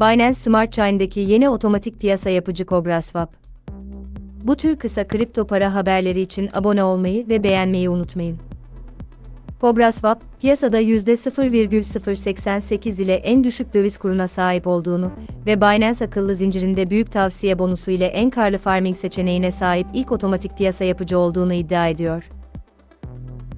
Binance Smart Chain'deki yeni otomatik piyasa yapıcı CobraSwap. Bu tür kısa kripto para haberleri için abone olmayı ve beğenmeyi unutmayın. CobraSwap, piyasada %0,088 ile en düşük döviz kuruna sahip olduğunu ve Binance akıllı zincirinde büyük tavsiye bonusu ile en karlı farming seçeneğine sahip ilk otomatik piyasa yapıcı olduğunu iddia ediyor.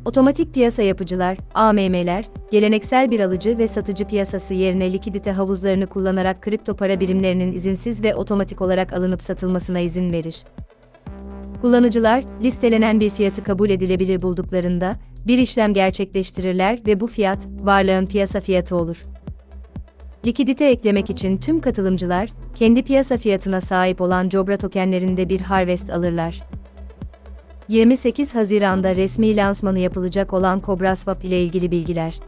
Otomatik piyasa yapıcılar, AMM'ler, geleneksel bir alıcı ve satıcı piyasası yerine likidite havuzlarını kullanarak kripto para birimlerinin izinsiz ve otomatik olarak alınıp satılmasına izin verir. Kullanıcılar, listelenen bir fiyatı kabul edilebilir bulduklarında, bir işlem gerçekleştirirler ve bu fiyat, varlığın piyasa fiyatı olur. Likidite eklemek için tüm katılımcılar, kendi piyasa fiyatına sahip olan Cobra tokenlerinde bir harvest alırlar. 28 Haziran'da resmi lansmanı yapılacak olan CobraSwap ile ilgili bilgiler.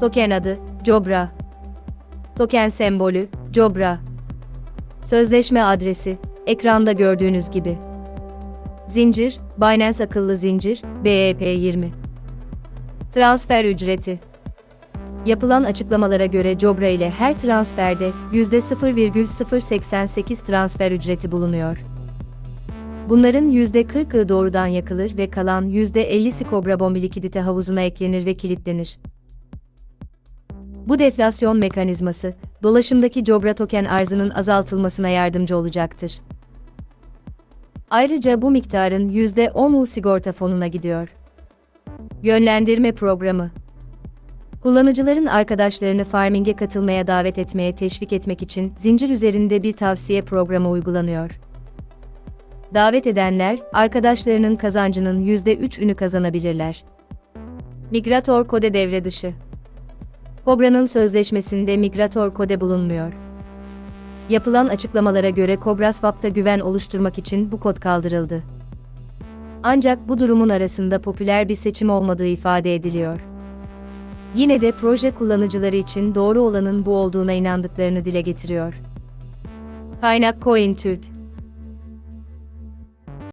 Token adı, Cobra. Token sembolü, Cobra. Sözleşme adresi, ekranda gördüğünüz gibi. Zincir, Binance akıllı zincir, BEP20. Transfer ücreti. Yapılan açıklamalara göre Cobra ile her transferde %0,088 transfer ücreti bulunuyor. Bunların %40'ı doğrudan yakılır ve kalan %50'si Cobra Bombi likidite havuzuna eklenir ve kilitlenir. Bu deflasyon mekanizması, dolaşımdaki Cobra token arzının azaltılmasına yardımcı olacaktır. Ayrıca bu miktarın %10'u sigorta fonuna gidiyor. Yönlendirme programı Kullanıcıların arkadaşlarını farming'e katılmaya davet etmeye teşvik etmek için zincir üzerinde bir tavsiye programı uygulanıyor. Davet edenler, arkadaşlarının kazancının %3'ünü kazanabilirler. Migrator kode devre dışı. Cobra'nın sözleşmesinde migrator kode bulunmuyor. Yapılan açıklamalara göre CobraSwap'ta güven oluşturmak için bu kod kaldırıldı. Ancak bu durumun arasında popüler bir seçim olmadığı ifade ediliyor. Yine de proje kullanıcıları için doğru olanın bu olduğuna inandıklarını dile getiriyor. Kaynak CoinTürk